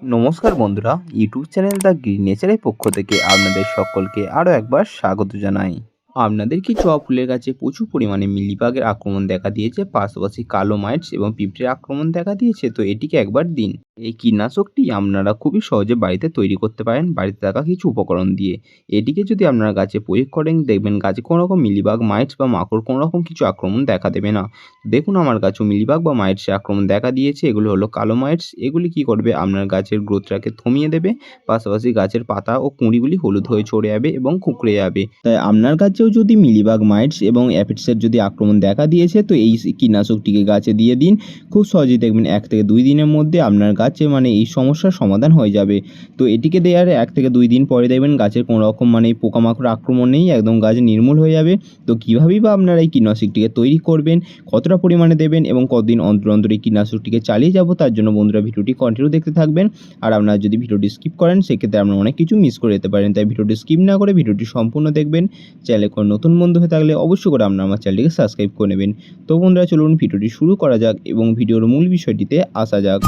নমস্কার বন্ধুরা, YouTube channel the green নেচারের পক্ষ থেকে আপনাদের সকলকে আরও একবার স্বাগত জানাই। আপনাদের কি জবা ফুলের গাছে প্রচুর পরিমাণে মিলিবাগের আক্রমণ দেখা দিয়েছে? পাশাপাশি কালো মাইটস এবং পিঁপড়ের আক্রমণ দেখা দিয়েছে, তো এটিকে একবার দিন। এই কীটনাশকটি আপনারা খুবই সহজে বাড়িতে তৈরি করতে পারেন, বাড়িতে থাকা কিছু উপকরণ দিয়ে। এটিকে যদি আপনারা গাছে প্রয়োগ করেন, দেখবেন গাছে কোনো রকম মিলিবাগ মাইটস বা মাকড় কোনো রকম কিছু আক্রমণ দেখা দেবে না। দেখুন আমার গাছেও মিলিবাগ বা মাইটসের আক্রমণ দেখা দিয়েছে, এগুলো হলো কালো মাইটস এগুলি কি করবে? আপনার গাছের গ্রোথটাকে থমিয়ে দেবে, পাশাপাশি গাছের পাতা ও কুঁড়িগুলি হলুদ হয়ে ছড়ে যাবে এবং কুঁকড়ে যাবে। তাই আপনার গাছেও যদি মিলিবাগ মাইটস এবং অ্যাপিডসের যদি আক্রমণ দেখা দিয়েছে, তো এই কীটনাশকটিকে গাছে দিয়ে দিন। খুব সহজেই দেখবেন এক থেকে দুই দিনের মধ্যে আপনার গাছে মানে এই সমস্যার সমাধান হয়ে যাবে। তো এটিকে দেওয়ার এক থেকে দুই দিন পরে দেখবেন গাছের কোনো রকম মানে পোকামাকড় আক্রমণ নেই, একদম গাছ নির্মূল হয়ে যাবে। তো কীভাবেই বা আপনারা এই কীটনাশকটিকে তৈরি করবেন, কতটা পরিমাণে দেবেন এবং কতদিন অন্তর অন্তর এই কীটনাশকটিকে চালিয়ে যাব, তার জন্য বন্ধুরা ভিডিওটি কন্টিনিউ দেখতে থাকবেন। আর আপনারা যদি ভিডিওটি স্কিপ করেন, সেক্ষেত্রে আপনারা অনেক কিছু মিস করে যেতে পারেন। তাই ভিডিওটি স্কিপ না করে ভিডিওটি সম্পূর্ণ দেখবেন। চ্যানেলে কোনো নতুন বন্ধু হয়ে থাকলে অবশ্যই করে আপনারা আমার চ্যানেলটিকে সাবস্ক্রাইব করে নেবেন। তো বন্ধুরা, চলুন ভিডিওটি শুরু করা যাক এবং ভিডিওর মূল বিষয়টিতে আসা যাক।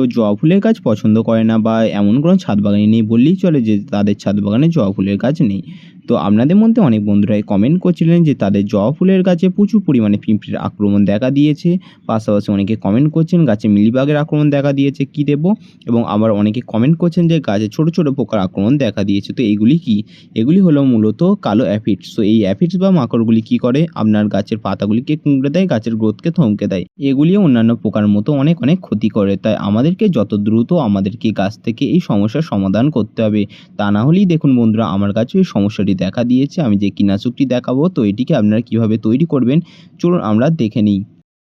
তো জবা ফুলের গাছ পছন্দ করে না বা এমন কোনো ছাদ বাগানে নেই বললেই চলে যে তাদের ছাদ বাগানে জবা ফুলের গাছ নেই। তো আপনাদের মধ্যে অনেক বন্ধুরাই কমেন্ট করছিলেন যে তাদের জবা ফুলের গাছে প্রচুর পরিমাণে পিঁপড়ের আক্রমণ দেখা দিয়েছে। পাশাপাশি অনেকে কমেন্ট করছেন গাছে মিলিবাগের আক্রমণ দেখা দিয়েছে, কি দেব? এবং আবার অনেকে কমেন্ট করছেন যে গাছে ছোট ছোট পোকার আক্রমণ দেখা দিয়েছে। তো এইগুলি কি? এগুলি হলো মূলত কালো অ্যাফিডস তো এই অ্যাফিডস বা মাকড়গুলি কি করে? আপনার গাছের পাতাগুলিকে কুঁকড়ে দেয়, গাছের গ্রোথকে থমকে দেয়। এগুলিও অন্যান্য পোকার মতো অনেক অনেক ক্ষতি করে। তাই আমাদেরকে যত দ্রুত আমাদেরকে গাছ থেকে এই সমস্যার সমাধান করতে হবে। তা না হলেই দেখুন বন্ধুরা, আমার কাছে এই সমস্যাটি দেখা দিয়েছে, আমি যে কীটনাশকটি দেখাবো, তো এটিকে আপনারা কীভাবে তৈরি করবেন, চলুন আমরা দেখে নিই।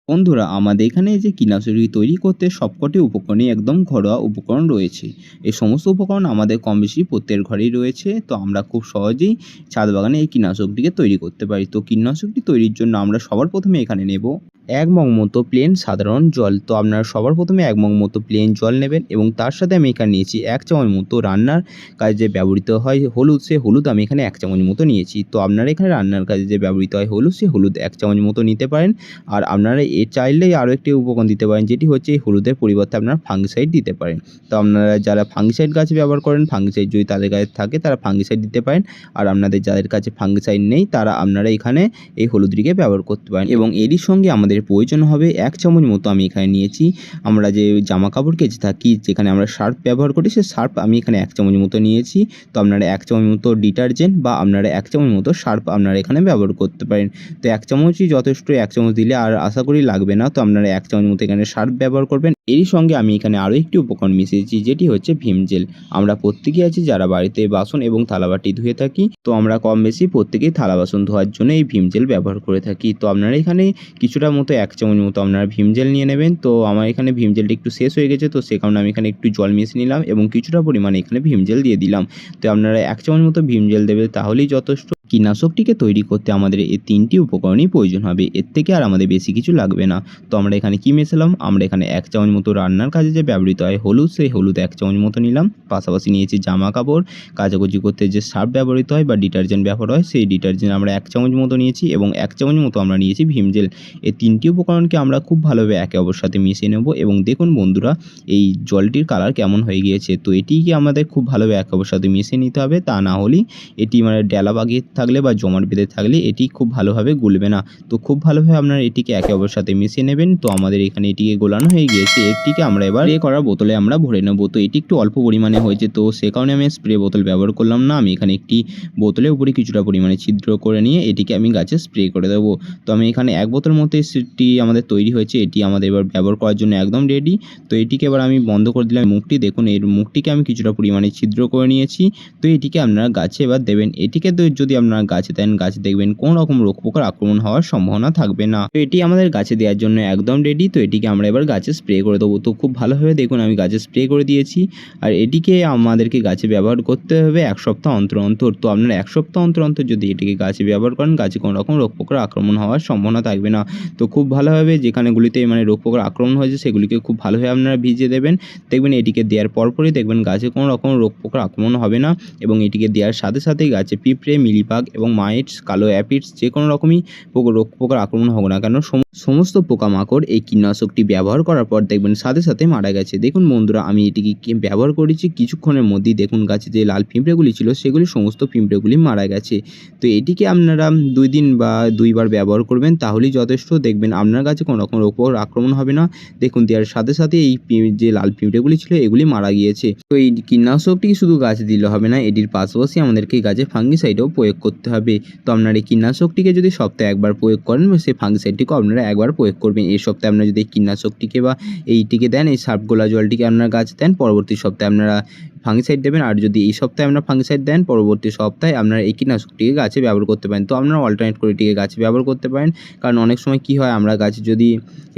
বন্ধুরা, আমাদের এখানে যে কীটনাশকটি তৈরি করতে সবকটি উপকরণই একদম ঘরোয়া উপকরণ রয়েছে। এই সমস্ত উপকরণ আমাদের কম বেশি প্রত্যেক ঘরেই রয়েছে, তো আমরা খুব সহজেই ছাদ বাগানে এই কীটনাশকটিকে তৈরি করতে পারি। তো কীটনাশকটি তৈরির জন্য আমরা সবার প্রথমে এখানে নেব। এক মগ মতো প্লেন সাধারণ জল। তো আপনারা সবার প্রথমে এক মগ মতো প্লেন জল নেবেন এবং তার সাথে আমি এখানে নিয়েছি এক চামচ মতো রান্নার কাজে ব্যবহৃত হয় হলুদ। সে হলুদ আমি এখানে এক চামচ মতো নিয়েছি। তো আপনারা এখানে রান্নার কাজে যে ব্যবহৃত হয় হলুদ, সে হলুদ এক চামচ মতো নিতে পারেন। আর আপনারা এ চাইলেই আরও একটি উপকরণ দিতে পারেন, যেটি হচ্ছে এই হলুদের পরিবর্তে আপনারা ফাঙ্গিসাইড দিতে পারেন। তো আপনারা যারা ফাঙ্গিসাইড গাছ ব্যবহার করেন ফাঙ্গিসাইড যদি তাদের কাছে থাকে, তারা ফাঙ্গিসাইড দিতে পারেন। আর আপনাদের যাদের কাছে ফাঙ্গিসাইড নেই, তারা আপনারা এখানে এই হলুদটিকে ব্যবহার করতে পারেন। এবং এরই সঙ্গে আমাদের প্রয়োজন হবে এক চামচ মতো আমি এখানে নিয়েছি। আমরা যে জামা কাপড় কেচে থাকি, যেখানে আমরা সার্ফ ব্যবহার করি, সে সার্ফ আমি এখানে এক চামচ মতো নিয়েছি। তো আপনারা এক চামচ মতো ডিটারজেন্ট বা আপনারা এক চামচ মতো সার্ফ আপনারা এখানে ব্যবহার করতে পারেন। তো এক চামচই যথেষ্ট, এক চামচ দিলে আর আশা করি লাগবে না। তো আপনারা এক চামচ মতো এখানে সার্ফ ব্যবহার করবেন। এরই সঙ্গে আমি এখানে আরও একটি উপকরণ মিশিয়েছি, যেটি হচ্ছে ভীম জেল। আমরা প্রত্যেকেই আছি যারা বাড়িতে বাসন এবং থালাবাটি ধুয়ে থাকি, তো আমরা কম বেশি প্রত্যেকেই থালা বাসন ধোয়ার জন্য এই ভীম জেল ব্যবহার করে থাকি। তো আপনারা এখানে কিছুটা মতো, এক চামচ মতো আপনারা ভীম জেল নিয়ে নেবেন। তো আমার এখানে ভীম জেলটা একটু শেষ হয়ে গেছে, তো সে কারণে আমি এখানে একটু জল মিশিয়ে নিলাম এবং কিছুটা পরিমাণে এখানে ভীম জেল দিয়ে দিলাম। তো আপনারা এক চামচ মতো ভীম জেল দেবে, তাহলেই যথেষ্ট। কীটনাশকটিকে তৈরি করতে আমাদের এই তিনটি উপকরণই প্রয়োজন হবে। এর থেকে আর আমাদের বেশি কিছু লাগবে না। তো আমরা এখানে কী মেশালাম? আমরা এখানে এক চামচ মতো রান্নার কাজে যে ব্যবহৃত হয় হলুদ, সেই হলুদ এক চামচ মতো নিলাম। পাশাপাশি নিয়েছি জামা কাপড়। কাচাকুচি করতে যে সার্ফ ব্যবহৃত হয় বা ডিটারজেন্ট ব্যবহার হয়, সেই ডিটারজেন্ট আমরা এক চামচ মতো নিয়েছি এবং এক চামচ মতো আমরা নিয়েছি ভীম জেল। এই তিনটি উপকরণকে আমরা খুব ভালোভাবে একে অপর সাথে মিশিয়ে নেব এবং দেখুন বন্ধুরা, এই জলটির কালার কেমন হয়ে গিয়েছে। তো এটিকে আমাদের খুব ভালোভাবে একে অপর সাথে মিশিয়ে নিতে হবে। তা না হলেই এটি মানে ডেলা বাগিয়ে থাকলে বা জমাট বেঁধে থাকলে এটি খুব ভালোভাবে গুলবে না। তো খুব ভালোভাবে আপনারা এটিকে একে অপর সাথে মিশিয়ে নেবেন। তো আমাদের এখানে এটিকে গোলানো হয়ে গিয়েছে। এটিকে আমরা এবার স্প্রে করার বোতলে আমরা ভরে নেব। তো এটি একটু অল্প পরিমাণে হয়েছে। তো সে কারণে আমি স্প্রে বোতল ব্যবহার করলাম না। আমি এখানে একটি বোতলের উপরে কিছুটা পরিমাণে ছিদ্র করে নিয়ে এটিকে আমি গাছে স্প্রে করে দেবো। তো আমি এখানে এক বোতল মতো সেটি আমাদের তৈরি হয়েছে। এটি আমাদের এবার ব্যবহার করার জন্য একদম রেডি তো এটিকে এবার আমি বন্ধ করে দিলাম মুখটি। দেখুন, এর মুখটিকে আমি কিছুটা পরিমাণে ছিদ্র করে নিয়েছি। তো এটিকে আপনারা গাছে এবার দেবেন। এটিকে যদি আপনারা গাছে দেন গাছে দেখবেন কোনো রকম রোগ পোকার আক্রমণ হওয়ার সম্ভাবনা থাকবে না। তো এটি আমাদের গাছে দেওয়ার জন্য একদম রেডি তো এটিকে আমরা এবার গাছে স্প্রে করে দেবো। তো খুব ভালোভাবে দেখুন, আমি গাছে স্প্রে করে দিয়েছি। আর এটিকে আমাদেরকে গাছে ব্যবহার করতে হবে এক সপ্তাহ অন্তর অন্তর। তো আপনারা এক সপ্তাহ অন্তর অন্তর যদি এটিকে গাছে ব্যবহার করেন, গাছে কোনো রকম রোগ পোকার আক্রমণ হওয়ার সম্ভাবনা থাকবে না। তো খুব ভালোভাবে যেখানেগুলিতে মানে রোগ পোকার আক্রমণ হয়েছে, সেগুলিকে খুব ভালোভাবে আপনারা ভিজিয়ে দেবেন। দেখবেন এটিকে দেওয়ার পরপরই দেখবেন গাছে কোনো রকম রোগ পোকার আক্রমণ হবে না। এবং এটিকে দেওয়ার সাথে সাথেই গাছে পিঁপড়ে মিলিবাগ এবং মাইটস কালো অ্যাপিডস যে কোনো রকমই রোগ পোকার আক্রমণ হোক না কেন, সম- সমস্ত পোকামাকড় এই কীটনাশকটি ব্যবহার করার পর দেখবেন সাথে সাথে মারা গেছে। দেখুন বন্ধুরা, আমি এটিকে ব্যবহার করেছি? কিছুক্ষণের মধ্যেই দেখুন গাছে যে লাল পিঁপড়েগুলি ছিল, সেগুলি সমস্ত পিঁপড়েগুলি মারা গেছে। তো এটিকে আপনারা দুই দিন বা দুইবার ব্যবহার করবেন, তাহলেই যথেষ্ট। দেখবেন আপনার গাছে কোনো রকম রোগ পোকার আক্রমণ হবে না। দেখুন দেওয়ার সাথে সাথে এই যে লাল পিঁপড়েগুলি ছিল, এগুলি মারা গিয়েছে। তো এই কীটনাশকটি শুধু গাছে দিলে হবে না, এটির পাশাপাশি আমাদেরকে গাছে ফাঙ্গিসাইডও প্রয়োগ করতে হবে। তো আপনার এই কীটনাশকটিকে যদি সপ্তাহে একবার প্রয়োগ করেন সেই ফাংশনটিকে আপনারা একবার প্রয়োগ করবেন। এই সপ্তাহে আপনারা যদি কীটনাশকটিকে বা এইটিকে দেন, এই সার্ফ গোলা জলটিকে আপনার গাছ দেন, পরবর্তী সপ্তাহে আপনারা ফাঙ্গিসাইড দেবেন। আর যদি এই সপ্তাহে আপনার ফাঙ্গিসাইড দেন, পরবর্তী সপ্তাহে আপনারা এই কীটনাশকটিকে গাছে ব্যবহার করতে পারেন। তো আপনারা অল্টারনেট করে এটিকে গাছে ব্যবহার করতে পারেন। কারণ অনেক সময় কি হয়, আমরা গাছে যদি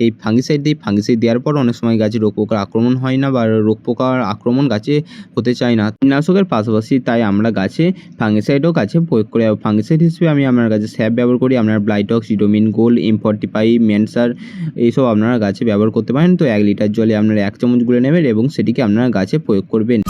এই ফাঙ্গিসাইড দিই ফাঙ্গিসাইড দেওয়ার পর অনেক সময় গাছে রোগ পোকার আক্রমণ হয় না বা রোগ পোকার আক্রমণ গাছে হতে চায় না। কীটনাশকের পাশাপাশি তাই আমরা গাছে ফাঙ্গিসাইডও গাছে প্রয়োগ করে। ফাঙ্গিসাইড হিসেবে আমি আমার গাছে স্যাপ ব্যবহার করি। আপনার ব্লাইটক্স ইডোমিন গোল এম ফর্টি ফাইভ মেনসার এইসব আপনারা গাছে ব্যবহার করতে পারেন। তো এক লিটার জলে আপনারা এক চামচ গুলে নেবেন এবং সেটিকে আপনারা গাছে প্রয়োগ করবেন।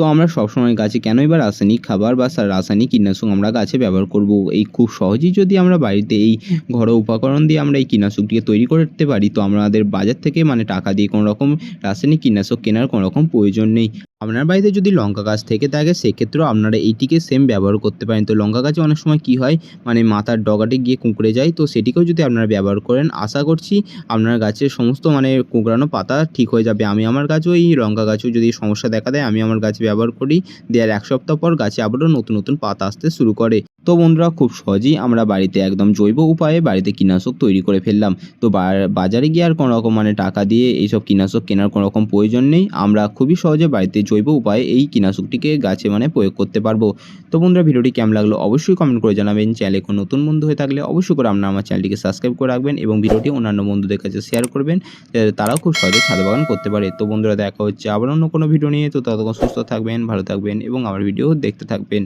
তো আমরা সবসময় গাছে কেনই বা রাসায়নিক খাবার বা রাসায়নিক কীটনাশক আমরা গাছে ব্যবহার করব? এই খুব সহজেই যদি আমরা বাড়িতে এই ঘরোয়া উপকরণ দিয়ে আমরা এই কীটনাশকটিকে তৈরি করতে পারি, তো আমাদের বাজার থেকে মানে টাকা দিয়ে কোনো রকম রাসায়নিক কীটনাশক কেনার কোনো রকম প্রয়োজন নেই। আপনার বাড়িতে যদি লঙ্কা গাছ থেকে থাকে, সেক্ষেত্রেও আপনারা এইটিকে সেম ব্যবহার করতে পারেন। তো লঙ্কা গাছে অনেক সময় কি হয় মানে মাথার ডগাটি গিয়ে কুঁকড়ে যায়, তো সেটিকেও যদি আপনারা ব্যবহার করেন, আশা করছি আপনার গাছের সমস্ত মানে কুঁকড়ানো পাতা ঠিক হয়ে যাবে। আমি আমার গাছেও এই লঙ্কা গাছেও যদি সমস্যা দেখা দেয়, আমি আমার গাছ ব্যবহার করি, দেওয়ার এক সপ্তাহ পর গাছে আবারও নতুন নতুন পাতা আসতে শুরু করে। তো বন্ধুরা, খুব সহজেই আমরা বাড়িতে একদম জৈব উপায়ে বাড়িতে কীটনাশক তৈরি করে ফেললাম। তো বাজারে গিয়ে আর কোনো রকম মানে টাকা দিয়ে এইসব কীটনাশক কেনার কোনো রকম প্রয়োজন নেই। আমরা খুবই সহজে বাড়িতে জৈব উপায়ে এই কীটনাশকটিকে গাছে মানে প্রয়োগ করতে পারব। তো বন্ধুরা, ভিডিওটি কেমন লাগল অবশ্যই কমেন্ট করে জানাবেন। চ্যানেলে কোনো নতুন বন্ধু হয়ে থাকলে অবশ্যই করে আপনারা আমার চ্যানেলটিকে সাবস্ক্রাইব করে রাখবেন এবং ভিডিওটি অন্যান্য বন্ধুদের কাছে শেয়ার করবেন, যাতে তারাও খুব সহজে ছাদ বাগান করতে পারে। তো বন্ধুরা, দেখা হচ্ছে আবার অন্য কোনো ভিডিও নিয়ে। তো ততক্ষণ সুস্থ থাকবেন, ভালো থাকবেন এবং আমার ভিডিও দেখতে থাকবেন।